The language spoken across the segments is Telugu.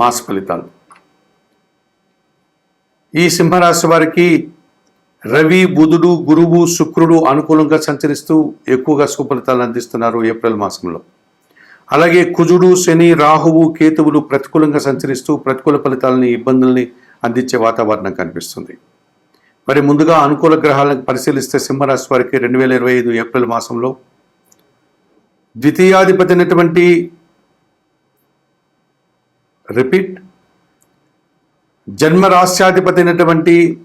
మాస ఫలితాలు. ఈ సింహరాశి వారికి రవి బుధుడు గురువు శుక్రుడు అనుకూలంగా సంచరిస్తూ ఎక్కువగా సుఫలితాలను అందిస్తున్నారు ఏప్రిల్ మాసంలో. అలాగే కుజుడు శని రాహువు కేతువులు ప్రతికూలంగా సంచరిస్తూ ప్రతికూల ఫలితాలని ఇబ్బందుల్ని అందించే వాతావరణం కనిపిస్తుంది. మరి ముందుగా అనుకూల గ్రహాలను పరిశీలిస్తే సింహరాశి వారికి రెండు వేల ఇరవై ఐదు ఏప్రిల్ మాసంలో ద్వితీయాధిపతి అయినటువంటి రిపీట్. జన్మరాశ్యాధిపతి అయినటువంటి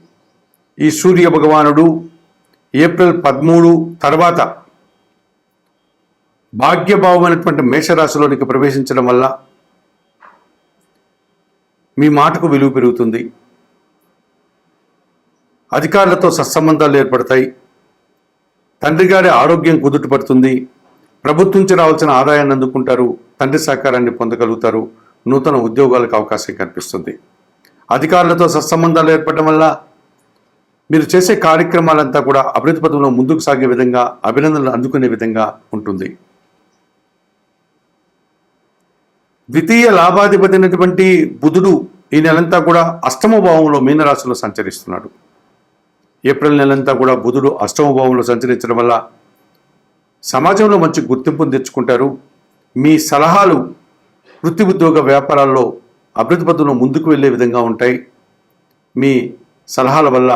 ఈ సూర్య భగవానుడు ఏప్రిల్ పదమూడు తర్వాత భాగ్యభావమైనటువంటి మేషరాశిలోనికి ప్రవేశించడం వల్ల మీ మాటకు విలువ పెరుగుతుంది. అధికారులతో సత్సంబంధాలు ఏర్పడతాయి. తండ్రి గారి ఆరోగ్యం కుదుటపడుతుంది ప్రభుత్వం నుంచి రావాల్సిన ఆదాయాన్ని అందుకుంటారు. తండ్రి సహకారాన్ని పొందగలుగుతారు. నూతన ఉద్యోగాలకు అవకాశం కనిపిస్తుంది. అధికారులతో సత్సంబంధాలు ఏర్పడడం వల్ల మీరు చేసే కార్యక్రమాలంతా కూడా అభివృద్ధి పథంలో ముందుకు సాగే విధంగా అభినందనలు అందుకునే విధంగా ఉంటుంది. ద్వితీయ లాభాధిపతి అయినటువంటి బుధుడు ఈ నెలంతా కూడా అష్టమ భావంలో మీనరాశిలో సంచరిస్తున్నాడు. ఏప్రిల్ నెలంతా కూడా బుధుడు అష్టమ భావంలో సంచరించడం వల్ల సమాజంలో మంచి గుర్తింపును తెచ్చుకుంటారు. మీ సలహాలు వృత్తి ఉద్యోగ వ్యాపారాల్లో అభివృద్ధి పద్ధతులు ముందుకు వెళ్ళే విధంగా ఉంటాయి. మీ సలహాల వల్ల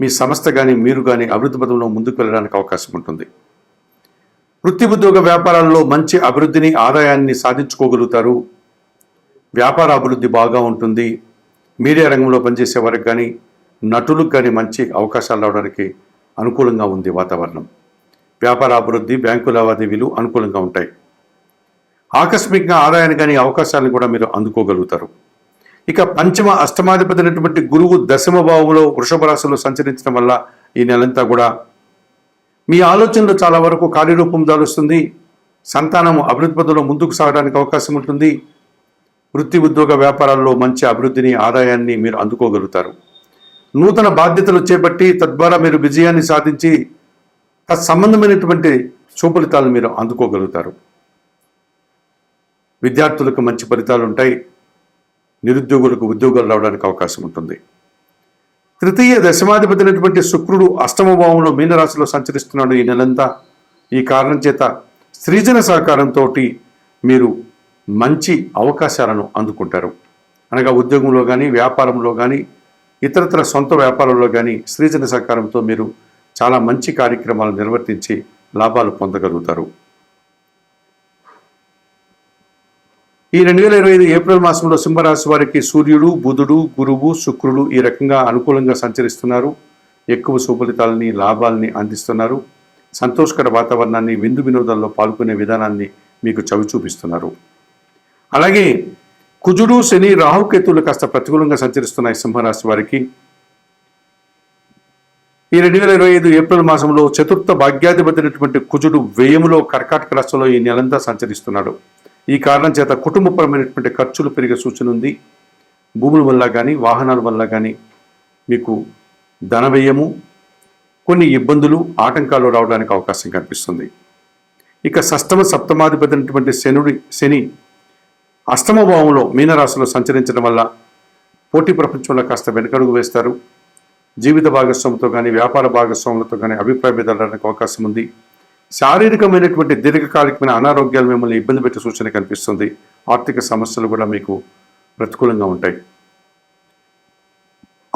మీ సంస్థ కానీ మీరు కానీ అభివృద్ధి పథంలో ముందుకు వెళ్ళడానికి అవకాశం ఉంటుంది. వృత్తి ఉద్యోగ వ్యాపారాల్లో మంచి అభివృద్ధిని ఆదాయాన్ని సాధించుకోగలుగుతారు. వ్యాపార అభివృద్ధి బాగా ఉంటుంది. మీడియా రంగంలో పనిచేసే వారికి కానీ నటులకు కానీ మంచి అవకాశాలు రావడానికి అనుకూలంగా ఉంది వాతావరణం. వ్యాపార అభివృద్ధి బ్యాంకు లావాదేవీలు అనుకూలంగా ఉంటాయి. ఆకస్మికంగా ఆదాయాన్ని కానీ అవకాశాలను కూడా మీరు అందుకోగలుగుతారు. ఇక పంచమ అష్టమాధిపతి అయినటువంటి గురువు దశమ భావంలో వృషభ రాశిలో సంచరించడం వల్ల ఈ నెలంతా కూడా మీ ఆలోచనలు చాలా వరకు కార్యరూపం దాలుస్తుంది. సంతానము అభివృద్ధి పదంలో ముందుకు సాగడానికి అవకాశం ఉంటుంది. వృత్తి ఉద్యోగ వ్యాపారాల్లో మంచి అభివృద్ధిని ఆదాయాన్ని మీరు అందుకోగలుగుతారు. నూతన బాధ్యతలు చేపట్టి తద్వారా మీరు విజయాన్ని సాధించి తత్సంబంధమైనటువంటి సుఫలితాలను మీరు అందుకోగలుగుతారు. విద్యార్థులకు మంచి ఫలితాలు ఉంటాయి. నిరుద్యోగులకు ఉద్యోగాలు రావడానికి అవకాశం ఉంటుంది. తృతీయ దశమాధిపతినటువంటి శుక్రుడు అష్టమ భావంలో మీనరాశిలో సంచరిస్తున్నాడు ఈ నెలంతా. ఈ కారణం చేత సృజన సహకారంతో మీరు మంచి అవకాశాలను అందుకుంటారు. అనగా ఉద్యోగంలో కానీ వ్యాపారంలో కానీ ఇతరతర సొంత వ్యాపారంలో కానీ సృజన సహకారంతో మీరు చాలా మంచి కార్యక్రమాలు నిర్వర్తించి లాభాలు పొందగలుగుతారు. ఈ రెండు వేల ఇరవై ఐదు ఏప్రిల్ మాసంలో సింహరాశి వారికి సూర్యుడు బుధుడు గురువు శుక్రుడు ఈ రకంగా అనుకూలంగా సంచరిస్తున్నారు. ఎక్కువ సుఫలితాలని లాభాలని అందిస్తున్నారు. సంతోషకర వాతావరణాన్ని విందు వినోదాల్లో పాల్గొనే విధానాన్ని మీకు చవి చూపిస్తున్నారు. అలాగే కుజుడు శని రాహుకేతువులు కాస్త ప్రతికూలంగా సంచరిస్తున్నాయి సింహరాశి వారికి ఈ రెండు వేల ఇరవై ఐదు ఏప్రిల్ మాసంలో చతుర్థ భాగ్యాధిపతి అయినటువంటి కుజుడు వ్యయములో కర్కాటక రాష్ట్రంలో ఈ నెలంతా సంచరిస్తున్నాడు. ఈ కారణం చేత కుటుంబపరమైనటువంటి ఖర్చులు పెరిగే సూచన ఉంది. భూముల వల్ల కానీ వాహనాల వల్ల కానీ మీకు ధన వ్యయము కొన్ని ఇబ్బందులు ఆటంకాలు రావడానికి అవకాశం కనిపిస్తుంది. ఇక సష్టమ సప్తమాధిపతి అయినటువంటి శనుడి శని అష్టమ భావంలో మీనరాశిలో సంచరించడం వల్ల పోటీ ప్రపంచంలో కాస్త వెనకడుగు వేస్తారు. జీవిత భాగస్వామితో కానీ వ్యాపార భాగస్వాములతో కానీ అభిప్రాయ భేదాలు అవకాశం ఉంది. శారీరకమైనటువంటి దీర్ఘకాలికమైన అనారోగ్యాలు మిమ్మల్ని ఇబ్బంది పెట్టే సూచన కనిపిస్తుంది. ఆర్థిక సమస్యలు కూడా మీకు ప్రతికూలంగా ఉంటాయి.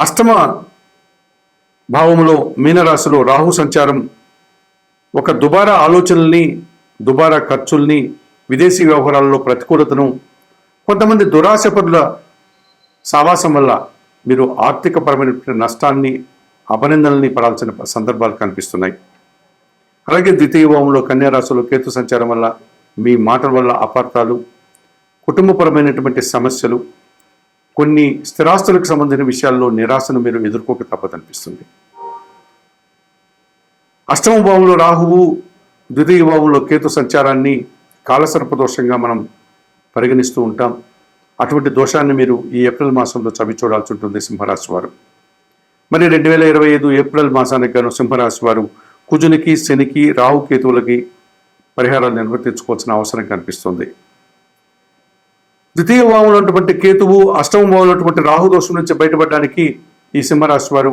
అష్టమ భావంలో మీనరాశిలో రాహు సంచారం ఒక దుబారా ఆలోచనల్ని దుబారా ఖర్చుల్ని విదేశీ వ్యవహారాల్లో ప్రతికూలతను కొంతమంది దురాశపరుల సావాసం వల్ల మీరు ఆర్థికపరమైనటువంటి నష్టాన్ని అభినందనల్ని పడాల్సిన సందర్భాలు కనిపిస్తున్నాయి. అలాగే ద్వితీయ భావంలో కన్యారాశిలో కేతు సంచారం వల్ల మీ మాటల వల్ల అపార్థాలు కుటుంబపరమైనటువంటి సమస్యలు కొన్ని స్థిరాస్తులకు సంబంధించిన విషయాల్లో నిరాశను మీరు ఎదుర్కోక తప్పదనిపిస్తుంది. అష్టమ భావంలో రాహువు ద్వితీయ భావంలో కేతు సంచారాన్ని కాలసర్ప దోషంగా మనం పరిగణిస్తూ ఉంటాం. అటువంటి దోషాన్ని మీరు ఈ ఏప్రిల్ మాసంలో చవి చూడాల్సి ఉంటుంది సింహరాశి వారు. మరి రెండు వేల ఇరవై ఐదు ఏప్రిల్ మాసానికి గాను సింహరాశి వారు కుజునికి శనికి రాహుకేతువులకి పరిహారాలు నిర్వర్తించుకోవాల్సిన అవసరం కనిపిస్తుంది. ద్వితీయ భావంలో ఉన్నటువంటి కేతువు అష్టమ భావంలో ఉన్నటువంటి రాహు దోషం నుంచి బయటపడడానికి ఈ సింహరాశి వారు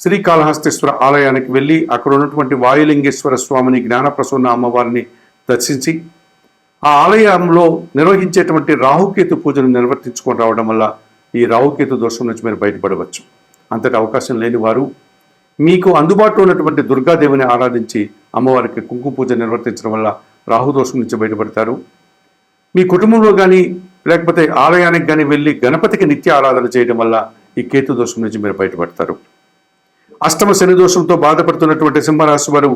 శ్రీకాళహస్తేశ్వర ఆలయానికి వెళ్ళి అక్కడ ఉన్నటువంటి వాయులింగేశ్వర స్వామిని జ్ఞానప్రసన్న అమ్మవారిని దర్శించి ఆ ఆలయంలో నిర్వహించేటువంటి రాహుకేతు పూజను నిర్వర్తించుకొని రావడం వల్ల ఈ రాహుకేతు దోషం నుంచి మీరు బయటపడవచ్చు. అంతటి అవకాశం లేని వారు మీకు అందుబాటులో ఉన్నటువంటి దుర్గాదేవిని ఆరాధించి అమ్మవారికి కుంకుమ పూజ నిర్వర్తించడం వల్ల రాహుదోషం నుంచి బయటపడతారు. మీ కుటుంబంలో కానీ లేకపోతే ఆలయానికి కానీ వెళ్ళి గణపతికి నిత్య ఆరాధన చేయడం వల్ల ఈ కేతు దోషం నుంచి మీరు బయటపడతారు. అష్టమ శని దోషంతో బాధపడుతున్నటువంటి సింహరాశి వారు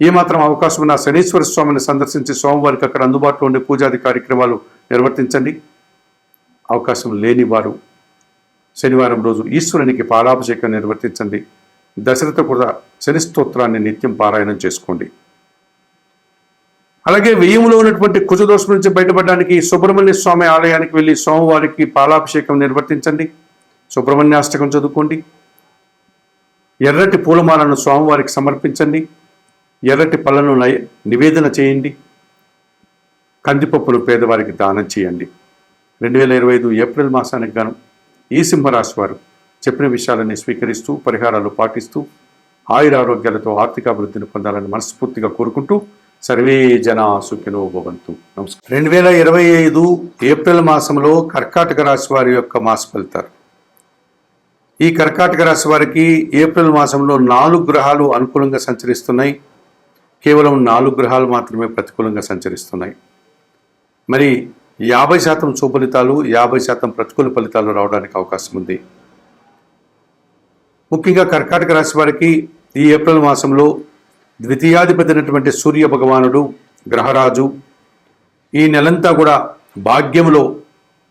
ఏమాత్రం అవకాశం ఉన్న శనీశ్వర స్వామిని సందర్శించి స్వామివారికి అక్కడ అందుబాటులో ఉండే పూజాది కార్యక్రమాలు నిర్వర్తించండి. అవకాశం లేని వారు శనివారం రోజు ఈశ్వరునికి పాలాభిషేకం నిర్వర్తించండి. దశరథ కూడా శని స్తోత్రాన్ని నిత్యం పారాయణం చేసుకోండి. అలాగే వ్యయంలో ఉన్నటువంటి కుజదోషం నుంచి బయటపడడానికి సుబ్రహ్మణ్య స్వామి ఆలయానికి వెళ్ళి స్వామివారికి పాలాభిషేకం నిర్వర్తించండి. సుబ్రహ్మణ్యాష్టకం చదువుకోండి. ఎర్రటి పూలమాలను స్వామివారికి సమర్పించండి. ఎర్రటి పళ్ళను నివేదన చేయండి. కందిపప్పును పేదవారికి దానం చేయండి. రెండు వేల ఇరవై ఐదు ఏప్రిల్ మాసానికి గాను ఈ సింహరాశి వారు చెప్పిన విషయాలని స్వీకరిస్తూ పరిహారాలు పాటిస్తూ ఆయురారోగ్యాలతో ఆర్థిక అభివృద్ధిని పొందాలని మనస్ఫూర్తిగా కోరుకుంటూ సర్వే జన సుఖినో భవంతు. నమస్కారం. రెండు వేల ఇరవై ఐదు ఏప్రిల్ మాసంలో కర్కాటక రాశి వారి యొక్క మాస ఫలితాలు. ఈ కర్కాటక రాశి వారికి ఏప్రిల్ మాసంలో నాలుగు గ్రహాలు అనుకూలంగా సంచరిస్తున్నాయి. కేవలం నాలుగు గ్రహాలు మాత్రమే ప్రతికూలంగా సంచరిస్తున్నాయి. మరి యాభై శాతం సుఫలితాలు యాభై శాతం ప్రతికూల ఫలితాలు రావడానికి అవకాశం ఉంది. ముఖ్యంగా కర్కాటక రాశి వారికి ఈ ఏప్రిల్ మాసంలో ద్వితీయాధిపతి అయినటువంటి సూర్య భగవానుడు గ్రహరాజు ఈ నెలంతా కూడా భాగ్యంలో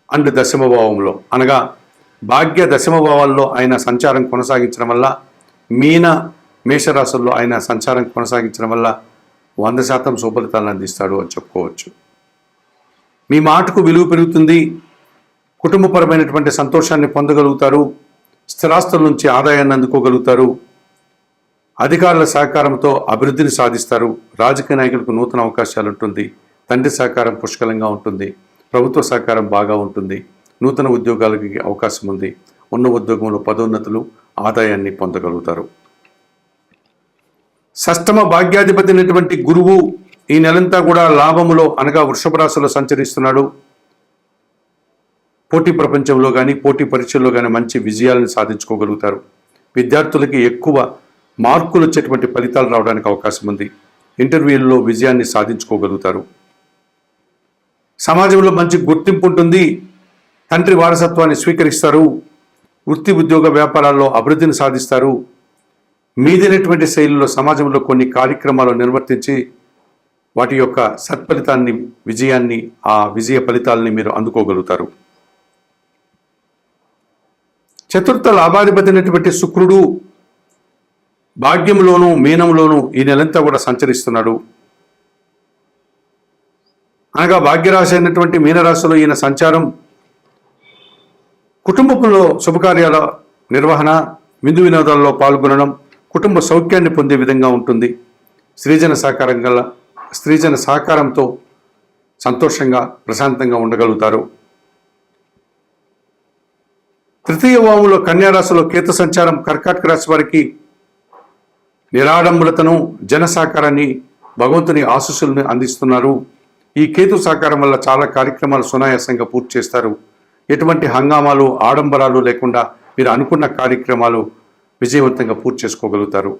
అండ్ దశమభావంలో. అనగా భాగ్య దశమభావాల్లో ఆయన సంచారం కొనసాగించడం వల్ల మీన మేషరాశుల్లో ఆయన సంచారం కొనసాగించడం వల్ల వంద శాతం సుఫలితాలను అందిస్తాడు అని చెప్పుకోవచ్చు. మీ మాటకు విలువ పెరుగుతుంది కుటుంబపరమైనటువంటి సంతోషాన్ని పొందగలుగుతారు స్థిరాస్తుల నుంచి ఆదాయాన్ని అందుకోగలుగుతారు. అధికారుల సహకారంతో అభివృద్ధిని సాధిస్తారు. రాజకీయ నాయకులకు నూతన అవకాశాలు ఉంటుంది. తండ్రి సహకారం పుష్కలంగా ఉంటుంది. ప్రభుత్వ సహకారం బాగా ఉంటుంది. నూతన ఉద్యోగాలకి అవకాశం ఉంది. ఉన్న ఉద్యోగంలో పదోన్నతులు ఆదాయాన్ని పొందగలుగుతారు. సష్టమ భాగ్యాధిపతి అయినటువంటి గురువు ఈ నెలంతా కూడా లాభములో అనగా వృషభ రాశిలో సంచరిస్తున్నాడు. పోటీ ప్రపంచంలో కానీ పోటీ పరీక్షల్లో కానీ మంచి విజయాలను సాధించుకోగలుగుతారు. విద్యార్థులకి ఎక్కువ మార్కులు వచ్చేటువంటి ఫలితాలు రావడానికి అవకాశం ఉంది. ఇంటర్వ్యూల్లో విజయాన్ని సాధించుకోగలుగుతారు. సమాజంలో మంచి గుర్తింపు ఉంటుంది. తండ్రి వారసత్వాన్ని స్వీకరిస్తారు. వృత్తి ఉద్యోగ వ్యాపారాల్లో అభివృద్ధిని సాధిస్తారు. మీదైనటువంటి శైలిలో సమాజంలో కొన్ని కార్యక్రమాలు నిర్వర్తించి వాటి యొక్క సత్ఫలితాన్ని విజయాన్ని ఆ విజయ ఫలితాలని మీరు అందుకోగలుగుతారు. చతుర్థ లాభాధిపతి అయినటువంటి శుక్రుడు భాగ్యంలోను మీనంలోను ఈ నెలంతా కూడా సంచరిస్తున్నాడు. అనగా భాగ్యరాశి అయినటువంటి మీనరాశిలో ఈయన సంచారం కుటుంబంలో శుభకార్యాల నిర్వహణ విందు వినోదాల్లో పాల్గొనడం కుటుంబ సౌఖ్యాన్ని పొందే విధంగా ఉంటుంది. స్త్రీజన సహకారం గల స్త్రీజన సహకారంతో సంతోషంగా ప్రశాంతంగా ఉండగలుగుతారు. తృతీయ వాములో కన్యారాశిలో కేతు సంచారం కర్కాటక రాశి వారికి నిరాడంబులతను జన సహకారాన్ని భగవంతుని ఆశీస్సులను అందిస్తున్నారు. ఈ కేతు సహకారం వల్ల చాలా కార్యక్రమాలు సునాయాసంగా పూర్తి చేస్తారు. ఎటువంటి హంగామాలు ఆడంబరాలు లేకుండా మీరు అనుకున్న కార్యక్రమాలు విజయవంతంగా పూర్తి చేసుకోగలుగుతారు.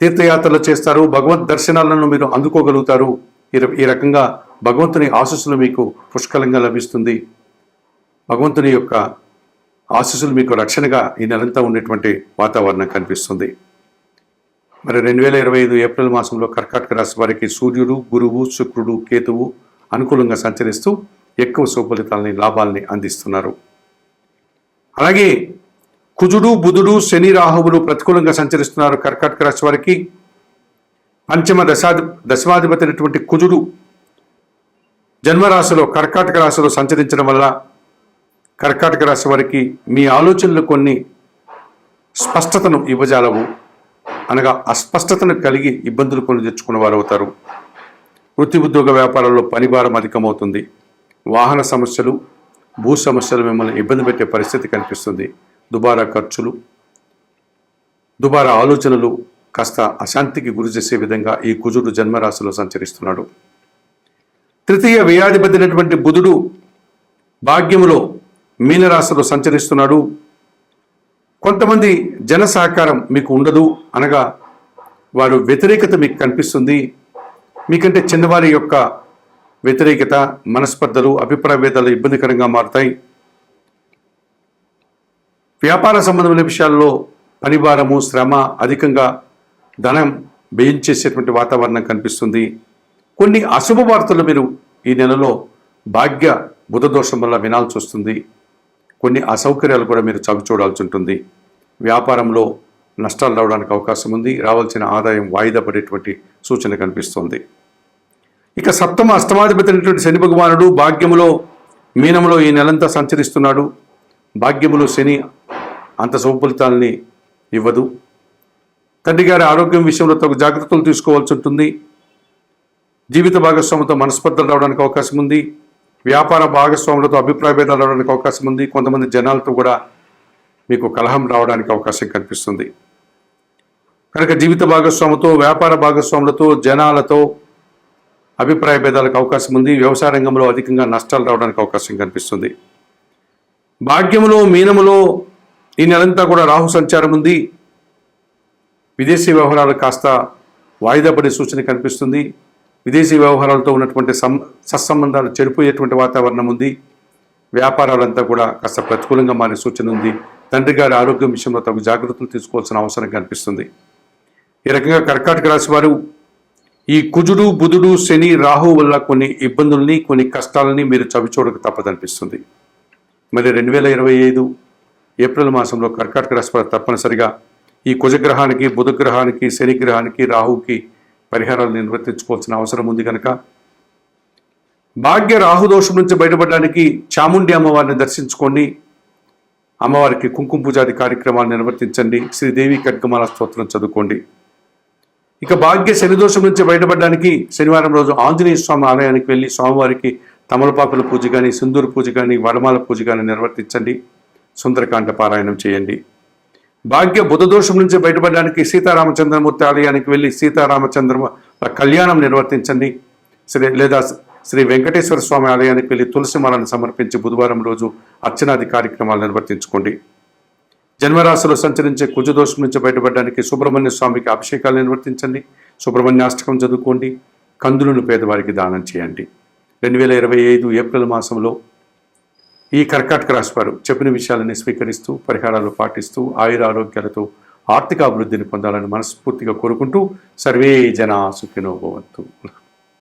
తీర్థయాత్రలు చేస్తారు భగవద్ దర్శనాలను మీరు అందుకోగలుగుతారు. ఈ ఈ రకంగా భగవంతుని ఆశీస్సులు మీకు పుష్కలంగా లభిస్తుంది. భగవంతుని యొక్క ఆశీస్సులు మీకు రక్షణగా ఈ నెలంతా ఉండేటువంటి వాతావరణం కనిపిస్తుంది. మరి రెండు వేల ఇరవై ఐదు ఏప్రిల్ మాసంలో కర్కాటక రాశి వారికి సూర్యుడు గురువు శుక్రుడు కేతువు అనుకూలంగా సంచరిస్తూ ఎక్కువ సుఫలితాలని లాభాలని అందిస్తున్నారు. అలాగే కుజుడు బుధుడు శని రాహువులు ప్రతికూలంగా సంచరిస్తున్నారు కర్కాటక రాశి వారికి. పంచమ దశాధి దశమాధిపతి అయినటువంటి కుజుడు జన్మరాశిలో కర్కాటక రాశిలో సంచరించడం వల్ల కర్కాటక రాశి వారికి మీ ఆలోచనలు కొన్ని స్పష్టతను ఇవ్వజాలవు. అనగా అస్పష్టతను కలిగి ఇబ్బందులు కొని తెచ్చుకున్న వారు అవుతారు వృత్తి ఉద్యోగ వ్యాపారాల్లో పనిభారం అధికమవుతుంది. వాహన సమస్యలు భూ సమస్యలు మిమ్మల్ని ఇబ్బంది పెట్టే పరిస్థితి కనిపిస్తుంది. దుబారా ఖర్చులు దుబారా ఆలోచనలు కాస్త అశాంతికి గురి చేసే విధంగా ఈ కుజుడు జన్మరాశిలో సంచరిస్తున్నాడు. తృతీయ వ్యయాధిపతినటువంటి బుధుడు భాగ్యములో మీనరాశిలో సంచరిస్తున్నాడు. కొంతమంది జన సహకారం మీకు ఉండదు అనగా వారు వ్యతిరేకత మీకు కనిపిస్తుంది. మీకంటే చిన్నవారి యొక్క వ్యతిరేకత మనస్పర్ధలు అభిప్రాయ భేదాలు ఇబ్బందికరంగా మారుతాయి. వ్యాపార సంబంధమైన విషయాల్లో పనిభారము శ్రమ అధికంగా ధనం వ్యయం చేసేటువంటి వాతావరణం కనిపిస్తుంది. కొన్ని అశుభ వార్తలు మీరు ఈ నెలలో భాగ్య బుధ దోషం వల్ల వినాల్సి వస్తుంది. కొన్ని అసౌకర్యాలు కూడా మీరు చవి చూడాల్సి ఉంటుంది. వ్యాపారంలో నష్టాలు రావడానికి అవకాశం ఉంది. రావాల్సిన ఆదాయం వాయిదా పడేటువంటి సూచన కనిపిస్తోంది. ఇక సప్తమ అష్టమాధిపతి అయినటువంటి శని భగవానుడు భాగ్యములో మీనములో ఈ నెలంతా సంచరిస్తున్నాడు. భాగ్యములో శని అంత శుభఫలితాలని ఇవ్వదు. తండ్రి గారి ఆరోగ్యం విషయంలో తగు జాగ్రత్తలు తీసుకోవాల్సి ఉంటుంది. జీవిత భాగస్వామితో మనస్పర్ధలు రావడానికి అవకాశం ఉంది. వ్యాపార భాగస్వాములతో అభిప్రాయ భేదాలు రావడానికి అవకాశం ఉంది. కొంతమంది జనాలతో కూడా మీకు కలహం రావడానికి అవకాశం కనిపిస్తుంది. కనుక జీవిత భాగస్వామితో వ్యాపార భాగస్వాములతో జనాలతో అభిప్రాయ భేదాలకు అవకాశం ఉంది. వ్యవసాయ రంగంలో అధికంగా నష్టాలు రావడానికి అవకాశం కనిపిస్తుంది. భాగ్యములో మీనములో ఈ నెలంతా కూడా రాహు సంచారం ఉంది. విదేశీ వ్యవహారాలు కాస్త వాయిదా పడే సూచన కనిపిస్తుంది. విదేశీ వ్యవహారాలతో ఉన్నటువంటి సం సత్సంబంధాలు చెడిపోయేటువంటి వాతావరణం ఉంది. వ్యాపారాలంతా కూడా కాస్త ప్రతికూలంగా మారే సూచన ఉంది. తండ్రి గారి ఆరోగ్యం విషయంలో తగు జాగ్రత్తలు తీసుకోవాల్సిన అవసరం కనిపిస్తుంది. ఈ రకంగా కర్కాటక రాశి వారు ఈ కుజుడు బుధుడు శని రాహు వల్ల కొన్ని ఇబ్బందుల్ని కొన్ని కష్టాలని మీరు చవిచూడక తప్పదనిపిస్తుంది. మరి రెండు వేల ఇరవై ఐదు ఏప్రిల్ మాసంలో కర్కాటక రాశి వారు తప్పనిసరిగా ఈ కుజగ్రహానికి బుధగ్రహానికి శనిగ్రహానికి రాహుకి పరిహారాలు నిర్వర్తించుకోవాల్సిన అవసరం ఉంది కనుక. భాగ్య రాహుదోషం నుంచి బయటపడడానికి చాముండి అమ్మవారిని దర్శించుకోండి. అమ్మవారికి కుంకుమ పూజాది కార్యక్రమాలు నిర్వర్తించండి. శ్రీదేవి కట్కమాల స్తోత్రం చదువుకోండి. ఇక భాగ్య శనిదోషం నుంచి బయటపడడానికి శనివారం రోజు ఆంజనేయ స్వామి ఆలయానికి వెళ్ళి స్వామివారికి తమలపాకుల పూజ కానీ సింధూరు పూజ కానీ వడమాల పూజ కానీ నిర్వర్తించండి. సుందరకాండ పారాయణం చేయండి. భాగ్య బుధదోషం నుంచి బయటపడడానికి సీతారామచంద్రమూర్తి ఆలయానికి వెళ్ళి సీతారామచంద్ర కళ్యాణం నిర్వర్తించండి. శ్రీ లేదా శ్రీ వెంకటేశ్వర స్వామి ఆలయానికి వెళ్ళి తులసిమాలను సమర్పించి బుధవారం రోజు అర్చనాది కార్యక్రమాలు నిర్వర్తించుకోండి. జన్మరాశిలో సంచరించే కుజదోషం నుంచి బయటపడడానికి సుబ్రహ్మణ్య స్వామికి అభిషేకాలు నిర్వర్తించండి. సుబ్రహ్మణ్యాష్టకం చదువుకోండి. కందులను పేదవారికి దానం చేయండి. రెండు వేల ఇరవై ఐదు ఏప్రిల్ మాసంలో ఈ కర్కాటక రాశివారు చెప్పిన విషయాలని స్వీకరిస్తూ పరిహారాలు పాటిస్తూ ఆయుర ఆరోగ్యాలతో ఆర్థిక అభివృద్ధిని పొందాలని మనస్ఫూర్తిగా కోరుకుంటూ సర్వే జనా సుఖినోభవంతు